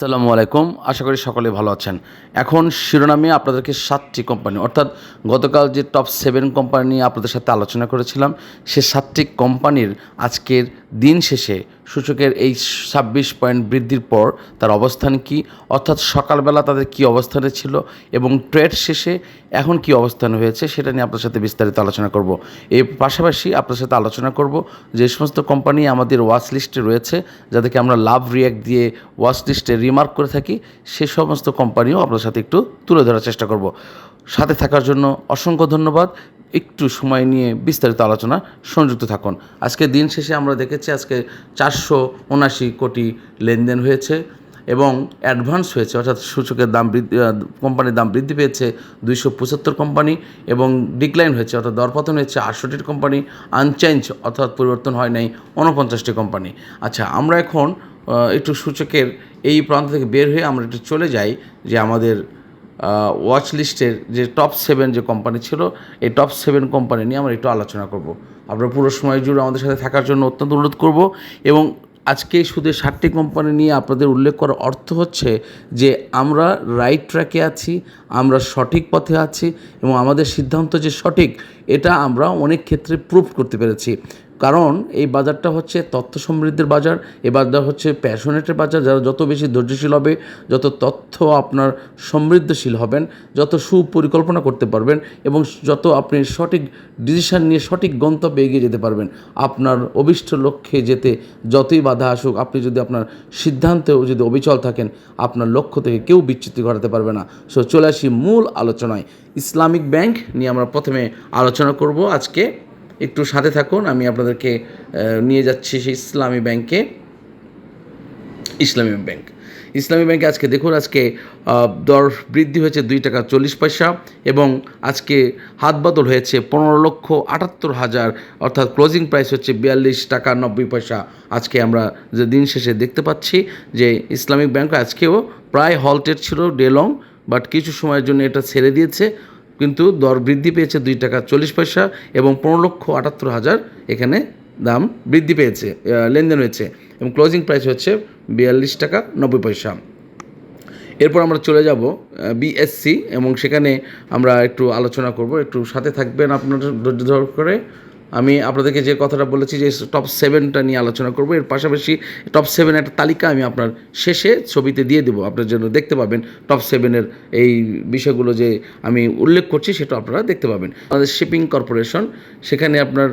আসসালামু আলাইকুম। আশা করি সকলে ভালো আছেন। এখন শিরোনামে আপনাদেরকে সাতটি কোম্পানি অর্থাৎ গতকাল যে টপ সেভেন কোম্পানি নিয়ে আপনাদের সাথে আলোচনা করেছিলাম, সে সাতটি কোম্পানির আজকের দিন শেষে সূচকের এই ছাব্বিশ পয়েন্ট বৃদ্ধির পর তার অবস্থান কি? অর্থাৎ সকালবেলা তাদের কি অবস্থানে ছিল এবং ট্রেড শেষে এখন কি অবস্থান হয়েছে সেটা নিয়ে আপনার সাথে বিস্তারিত আলোচনা করব। এর পাশাপাশি আপনার সাথে আলোচনা করব যে সমস্ত কোম্পানি আমাদের ওয়াচ লিস্টে রয়েছে, যাদেরকে আমরা লাভ রিয়াক্ট দিয়ে ওয়াচ লিস্টে রিমার্ক করে থাকি, সে সমস্ত কোম্পানিও আপনার সাথে একটু তুলে ধরার চেষ্টা করব। সাথে থাকার জন্য অসংখ্য ধন্যবাদ। একটু সময় নিয়ে বিস্তারিত আলোচনা, সংযুক্ত থাকুন। আজকে দিন শেষে আমরা দেখেছি আজকে চারশো উনাশি কোটি লেনদেন হয়েছে এবং অ্যাডভান্স হয়েছে, অর্থাৎ সূচকের দাম বৃদ্ধি কোম্পানির দাম বৃদ্ধি পেয়েছে দুইশো পঁচাত্তর কোম্পানি এবং ডিক্লাইন হয়েছে, অর্থাৎ দরপতন হয়েছে আটষট্টির কোম্পানি, আনচেঞ্জ অর্থাৎ পরিবর্তন হয় নাই উনপঞ্চাশটি কোম্পানি। আচ্ছা আমরা এখন একটু সূচকের এই প্রান্ত থেকে বের হয়ে আমরা একটু চলে যাই যে আমাদের ওয়াচ লিস্টের যে টপ সেভেন যে কোম্পানি ছিল, এই টপ সেভেন কোম্পানি নিয়ে আমরা একটু আলোচনা করব। আপনারা পুরো সময় জুড়ে আমাদের সাথে থাকার জন্য অত্যন্ত অনুরোধ করব এবং আজকে শুধু ষাটটি কোম্পানি নিয়ে আপনাদের উল্লেখ করার অর্থ হচ্ছে যে আমরা রাইট ট্র্যাকে আছি, আমরা সঠিক পথে আছি এবং আমাদের সিদ্ধান্ত যে সঠিক, এটা আমরা অনেক ক্ষেত্রে প্রুভ করতে পেরেছি। কারণ এই বাজারটা হচ্ছে তথ্য সমৃদ্ধের বাজার, এই বাজার হচ্ছে প্যাশনেটের বাজার। যারা যত বেশি ধৈর্যশীল হবে, যত তথ্য আপনার সমৃদ্ধশীল হবেন, যত সুপরিকল্পনা করতে পারবেন এবং যত আপনি সঠিক ডিসিশন নিয়ে সঠিক গন্তব্যে এগিয়ে যেতে পারবেন, আপনার অভিষ্ট লক্ষ্যে যেতে যতই বাধা আসুক, আপনি যদি আপনার সিদ্ধান্তেও যদি অবিচল থাকেন, আপনার লক্ষ্য থেকে কেউ বিচ্যুতি ঘটাতে পারবে না। সো চলে আসি মূল আলোচনায়। ইসলামিক ব্যাংক নিয়ে আমরা প্রথমে আলোচনা করব আজকে। একটু সাথে থাকুন, আমি আপনাদেরকে নিয়ে যাচ্ছি সেই ইসলামী ব্যাংকে, ইসলামী ব্যাংক। ইসলামী ব্যাংকে আজকে দেখুন, আজকে দর বৃদ্ধি হয়েছে দুই টাকা চল্লিশ পয়সা এবং আজকে হাত বদল হয়েছে পনেরো লক্ষ আটাত্তর হাজার, অর্থাৎ ক্লোজিং প্রাইস হচ্ছে বিয়াল্লিশ টাকা নব্বই পয়সা। আজকে আমরা যে দিন শেষে দেখতে পাচ্ছি যে ইসলামিক ব্যাংক আজকেও প্রায় হলটেড ছিল ডে লং বাট কিছু সময়ের জন্য এটা ছেড়ে দিয়েছে। কিন্তু দর বৃদ্ধি পেয়েছে দুই টাকা চল্লিশ পয়সা এবং পনেরো লক্ষ আটাত্তর হাজার এখানে দাম বৃদ্ধি পেয়েছে লেনদেন হয়েছে এবং ক্লোজিং প্রাইস হচ্ছে বিয়াল্লিশ টাকা নব্বই পয়সা। এরপর আমরা চলে যাব বিএসসি এবং সেখানে আমরা একটু আলোচনা করব, একটু সাথে থাকবেন আপনার ধৈর্য ধর করে। আমি আপনাদেরকে যে কথাটা বলেছি যে টপ সেভেনটা নিয়ে আলোচনা করব, এর পাশাপাশি টপ সেভেন একটা তালিকা আমি আপনার শেষে ছবিতে দিয়ে দেবো। আপনার জন্য দেখতে পাবেন টপ সেভেনের এই বিষয়গুলো যে আমি উল্লেখ করছি সেটা আপনারা দেখতে পাবেন। আমাদের শিপিং কর্পোরেশন, সেখানে আপনার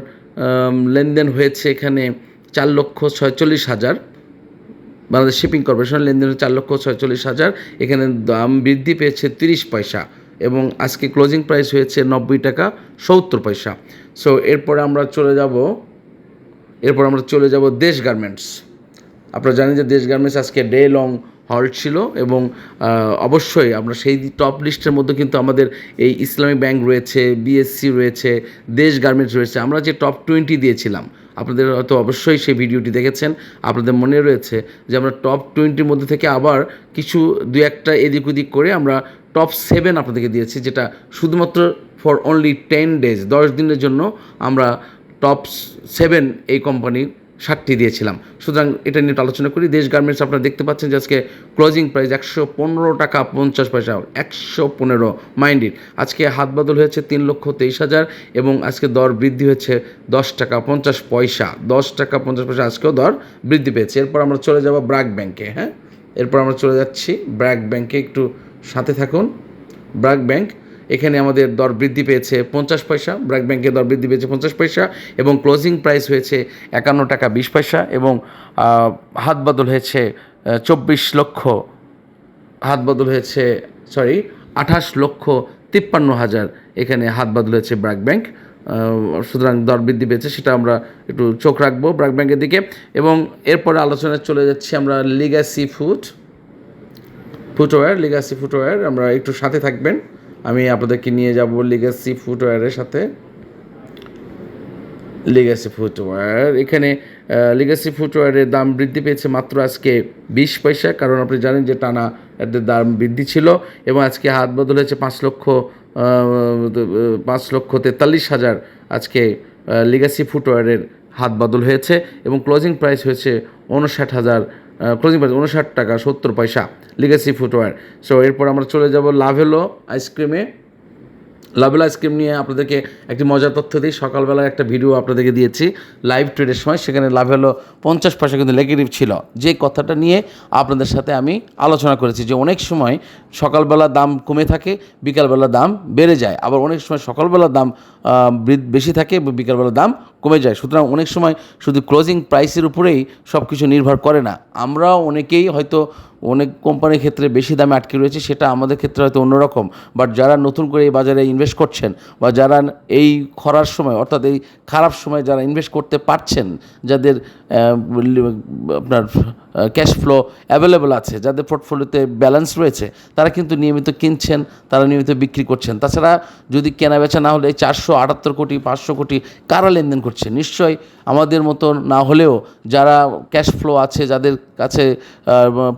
লেনদেন হয়েছে এখানে চার লক্ষ ছয়চল্লিশ হাজার। বাংলাদেশ শিপিং কর্পোরেশন, লেনদেন চার লক্ষ ছয়চল্লিশ হাজার। এখানে দাম বৃদ্ধি পেয়েছে তিরিশ পয়সা। এবং আজকে ক্লোজিং প্রাইস হয়েছে নব্বই টাকা সত্তর পয়সা। সো এরপরে আমরা চলে যাব, এরপর আমরা চলে যাব দেশ গার্মেন্টস আপনারা জানেন যে দেশ গার্মেন্টস আজকে ডে লং হল্ট ছিল এবং অবশ্যই আমরা সেই টপ লিস্টের মধ্যে কিন্তু আমাদের এই ইসলামিক ব্যাংক রয়েছে বিএসসি রয়েছে, দেশ গার্মেন্টস রয়েছে। আমরা যে টপ টোয়েন্টি দিয়েছিলাম, আপনাদের হয়তো অবশ্যই সেই ভিডিওটি দেখেছেন। আপনাদের মনে রয়েছে যে আমরা টপ টোয়েন্টির মধ্যে থেকে আবার কিছু দু একটা এদিক ওদিক করে আমরা টপ সেভেন আপনাদেরকে দিয়েছি, যেটা শুধুমাত্র ফর অনলি টেন ডেজ দশ দিনের জন্য আমরা টপ সেভেন এই কোম্পানির ষাটটি দিয়েছিলাম। সুতরাং এটা নিয়ে আলোচনা করি। দেশ গার্মেন্টস আপনারা দেখতে পাচ্ছেন যে আজকে ক্লোজিং প্রাইস একশো পনেরো টাকা পঞ্চাশ পয়সা, একশো পনেরো মাইন্ডেড আজকে হাত বদল হয়েছে তিন লক্ষ তেইশ হাজার এবং আজকে দর বৃদ্ধি হয়েছে দশ টাকা পঞ্চাশ পয়সা। দশ টাকা পঞ্চাশ পয়সা আজকেও দর বৃদ্ধি পেয়েছে। এরপর আমরা চলে যাব ব্র্যাক ব্যাংকে হ্যাঁ? এরপর আমরা চলে যাচ্ছি ব্র্যাক ব্যাংকে একটু সাথে থাকুন। ব্র্যাক ব্যাংক, এখানে আমাদের দর বৃদ্ধি পেয়েছে পঞ্চাশ পয়সা। ব্র্যাক ব্যাংকের দর বৃদ্ধি পেয়েছে পঞ্চাশ পয়সা এবং ক্লোজিং প্রাইস হয়েছে একান্ন টাকা বিশ পয়সা এবং হাত বদল হয়েছে চব্বিশ লক্ষ, হাত বদল হয়েছে সরি আঠাশ লক্ষ তিপ্পান্ন হাজার। এখানে হাত বদল হয়েছে ব্র্যাক ব্যাংক সুতরাং দর বৃদ্ধি পেয়েছে, সেটা আমরা একটু চোখ রাখব ব্র্যাক ব্যাংকের দিকে। এবং এরপরে আলোচনায় চলে যাচ্ছি আমরা Legacy Food Footwear Legacy Footwear আমরা একটু সাথে থাকবেন। আমি আপনাদেরকে নিয়ে যাব লিগাসি ফুটওয়্যারের সাথে। লিগাসি ফুটওয়্যার এখানে লিগাসি ফুটওয়্যারের দাম বৃদ্ধি পেয়েছে মাত্র আজকে বিশ পয়সা, কারণ আপনি জানেন যে টানা এদের দাম বৃদ্ধি ছিল এবং আজকে হাত বদল হয়েছে পাঁচ লক্ষ পাঁচ লক্ষ তেতাল্লিশ হাজার আজকে লিগাসি ফুটওয়্যারের হাত বদল হয়েছে এবং ক্লোজিং প্রাইস হয়েছে উনষাট হাজার ক্লোজিং প্রাইস উনষাট টাকা, সত্তর পয়সা লিগেসি ফুটওয়্যার সো এরপর আমরা চলে যাব লাভেলো আইসক্রিমে লাভেল আইসক্রিম নিয়ে আপনাদেরকে একটি মজার তথ্য দিই। সকালবেলায় একটা ভিডিও আপনাদেরকে দিয়েছি লাইভ ট্রেডের সময়। সেখানে লাভ হলো পঞ্চাশ পয়সা কিন্তু নেগেটিভ ছিল। যে কথাটা নিয়ে আপনাদের সাথে আমি আলোচনা করেছি যে অনেক সময় সকালবেলা দাম কমে থাকে, বিকালবেলা দাম বেড়ে যায়। আবার অনেক সময় সকালবেলা দাম বেশি থাকে বিকালবেলা দাম কমে যায়। সুতরাং অনেক সময় শুধু ক্লোজিং প্রাইসের উপরেই সব কিছু নির্ভর করে না। আমরা অনেকেই হয়তো অনেক কোম্পানির ক্ষেত্রে বেশি দামে আটকে রয়েছে, সেটা আমাদের ক্ষেত্রে হয়তো অন্যরকম। বাট যারা নতুন করে এই বাজারে ইনভেস্ট করছেন বা যারা এই খরার সময়, অর্থাৎ এই খারাপ সময় যারা ইনভেস্ট করতে পারছেন, যাদের আপনার ক্যাশ ফ্লো অ্যাভেলেবল আছে, যাদের পোর্টফোলিওতে ব্যালেন্স রয়েছে, তারা কিন্তু নিয়মিত কিনছেন, তারা নিয়মিত বিক্রি করছেন। তাছাড়া যদি কেনা বেচা না হলে এই চারশো আটাত্তর কোটি, পাঁচশো কোটি কারা লেনদেন করছে? নিশ্চয়ই আমাদের মতো না হলেও যারা ক্যাশ ফ্লো আছে, যাদের কাছে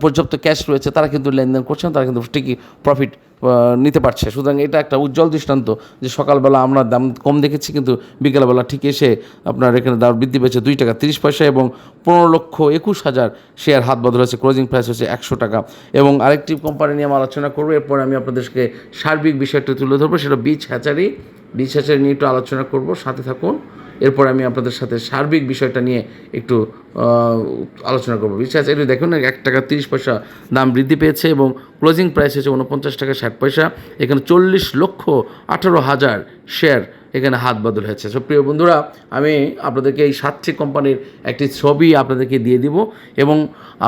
পর্যাপ্ত ক্যাশ রয়েছে, তারা কিন্তু লেনদেন করছেন তারা কিন্তু ঠিকই প্রফিট নিতে পারছে। সুতরাং এটা একটা উজ্জ্বল দৃষ্টান্ত যে সকালবেলা আমরা দাম কম দেখেছি, কিন্তু বিকেলবেলা ঠিক এসে আপনার এখানে দাম বৃদ্ধি পেয়েছে দুই টাকা তিরিশ পয়সা এবং পনেরো লক্ষ একুশ হাজার শেয়ার হাত বদল হয়েছে। ক্লোজিং প্রাইস হচ্ছে একশো টাকা। এবং আরেকটি কোম্পানি নিয়ে আমি আলোচনা করব, এরপর আমি আপনাদেরকে সার্বিক বিষয়টা তুলে ধরবো, সেটা বীজ হ্যাচারি বীজ হ্যাচারি নিয়ে একটু আলোচনা করব, সাথে থাকুন। এরপর আমি আপনাদের সাথে সার্বিক বিষয়টা নিয়ে একটু আলোচনা করব। বিশ্বাস হ্যাচারি দেখুন, এক টাকা তিরিশ পয়সা দাম বৃদ্ধি পেয়েছে এবং ক্লোজিং প্রাইস হয়েছে উনপঞ্চাশ টাকা ষাট পয়সা। এখানে চল্লিশ লক্ষ আঠারো হাজার শেয়ার এখানে হাত বদল হয়েছে। সো প্রিয় বন্ধুরা, আমি আপনাদেরকে এই সাতটি কোম্পানির একটি ছবি আপনাদেরকে দিয়ে দিব এবং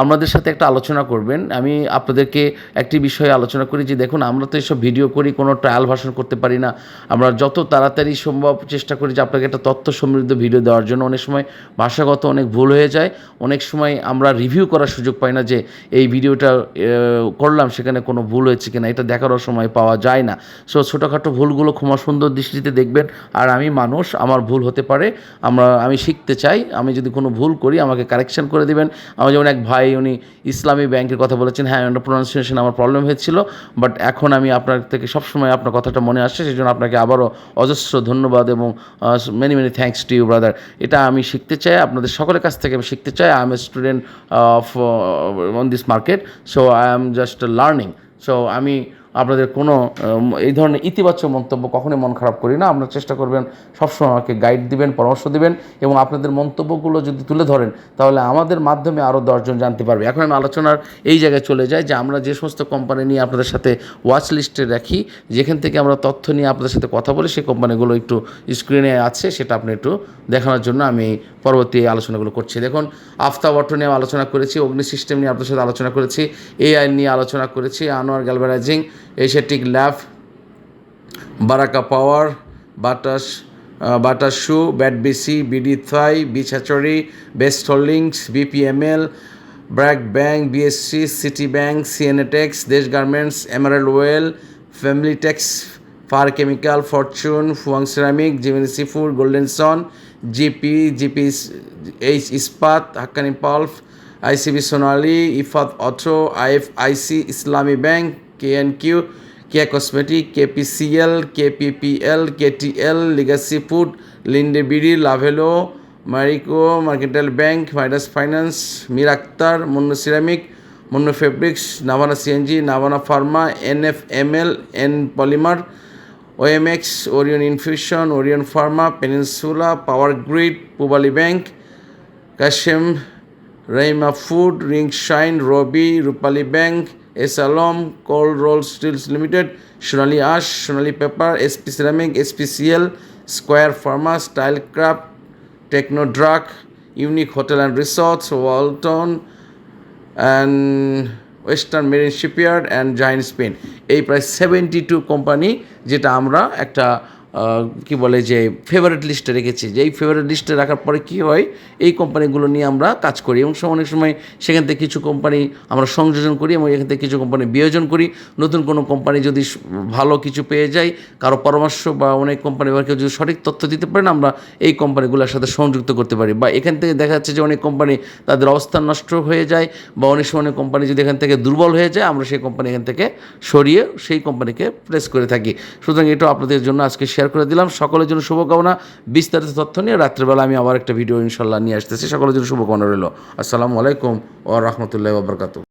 আমাদের সাথে একটা আলোচনা করবেন। আমি আপনাদেরকে একটি বিষয়ে আলোচনা করি যে, দেখুন, আমরা তো এসব ভিডিও করি, কোনো ট্রায়াল ভাষণ করতে পারি না। আমরা যত তাড়াতাড়ি সম্ভব চেষ্টা করি যে, আপনাকে একটা তথ্য সমৃদ্ধ ভিডিও দেওয়ার জন্য। অনেক সময় ভাষাগত অনেক ভুল হয়ে যায়। অনেক সময় আমরা রিভিউ করার সুযোগ পাই না যে এই ভিডিওটা করলাম সেখানে কোনো ভুল হয়েছে কিনা, এটা দেখারও সময় পাওয়া যায় না। সো ছোটোখাটো ভুলগুলো ক্ষমা সুন্দর দৃষ্টিতে দেখবেন। আর আমি মানুষ, আমার ভুল হতে পারে, আমরা, আমি শিখতে চাই, আমি যদি কোনো ভুল করি, আমাকে কারেকশন করে দেবেন। আমার যেমন এক ভাই, উনি ইসলামী ব্যাংকের কথা বলেছেন হ্যাঁ ওনার প্রোনাউন্সিয়েশন আমার প্রবলেম হয়েছিল বাট এখন আমি আপনার থেকে সবসময় আপনার কথাটা মনে আসছে সেই জন্য আপনাকে আবারও অজস্র ধন্যবাদ এবং many many thanks to you brother এটা আমি শিখতে চাই, আপনাদের সকলের কাছ থেকে আমি শিখতে চাই I am a student of on this market so I am just learning so আমি আপনাদের কোনো এই ধরনের ইতিবাচক মন্তব্য কখনোই মন খারাপ করি না। আপনারা চেষ্টা করবেন সবসময় আমাকে গাইড দিবেন, পরামর্শ দিবেন এবং আপনাদের মন্তব্যগুলো যদি তুলে ধরেন, তাহলে আমাদের মাধ্যমে আরও দশজন জানতে পারবে। এখন আমি আলোচনার এই জায়গায় চলে যাই যে আমরা যে সমস্ত কোম্পানি নিয়ে আপনাদের সাথে ওয়াচ লিস্টে রাখি, যেখান থেকে আমরা তথ্য নিয়ে আপনাদের সাথে কথা বলি সেই কোম্পানিগুলো একটু স্ক্রিনে আছে, সেটা আপনি একটু দেখানোর জন্য আমি পরবর্তী আলোচনাগুলো করছি। দেখুন, আফতাব অটো নিয়ে আলোচনা করেছি, অগ্নি সিস্টেম নিয়ে আপনাদের সাথে আলোচনা করেছি এআই নিয়ে আলোচনা করেছি, Anwar galvanizing Asiatic lab Baraka power বাটাস butter shoe BAT BC BD Thai বিছাচরি best holdings BPML BRAC bank BSC city bank CNATEX Desh garments emerald oil family tex far chemical fortune Fuwang ceramic Gemini seafood golden son GP GP H Ispat Hakkani pulp ICB Sonali Ifad auto IFIC Islami bank KNQ Keya cosmetic KPCL KPPL KTL legacy food Linde BD Lovello Marico mercantile bank Midas Finance Mir Akhtar Monno Ceramic Monno fabrics Navana CNG Navana pharma NFML N polymer OMX Orion infusion Orion pharma peninsula power grid Pubali bank Kashem Rahima food ring shine Robi Rupali bank S Alam cold roll steels limited Sonali Aansh, Sonali paper SP ceramic SPCL square pharma style craft techno drug unique hotel and resorts Walton and western marine shipyard and Zahin spin এই প্রায় seventy to company যেটা আমরা একটা কি বলে যে favourite লিস্টে রেখেছি। যে এই ফেভারিট লিস্টে রাখার পরে কী হয়, এই কোম্পানিগুলো নিয়ে আমরা কাজ করি এবং অনেক সময় সেখান থেকে কিছু কোম্পানি আমরা সংযোজন করি এবং এখান থেকে কিছু কোম্পানি বিয়োজন করি। নতুন কোনো কোম্পানি যদি ভালো কিছু পেয়ে যায়, কারও পরামর্শ বা অনেক কোম্পানি বা কেউ যদি সঠিক তথ্য দিতে পারেন আমরা এই কোম্পানিগুলোর সাথে সংযুক্ত করতে পারি। বা এখান থেকে দেখা যাচ্ছে যে অনেক কোম্পানি তাদের অবস্থান নষ্ট হয়ে যায় বা অনেক সময় অনেক কোম্পানি যদি এখান থেকে দুর্বল হয়ে যায়, আমরা সেই কোম্পানি এখান থেকে সরিয়ে সেই কোম্পানিকে প্লেস করে থাকি। সুতরাং এটাও আপনাদের জন্য আজকে শেয়ার করে দিলাম। সকলের জন্য শুভকামনা। বিস্তারিত তথ্য নিয়ে রাত্রেবেলা আমি আবার একটা ভিডিও ইনশাল্লাহ নিয়ে আসতেছি। সকলের জন্য শুভকামনা রইল। আসসালামু আলাইকুম ও রহমতুল্লাহ বাবরকাতু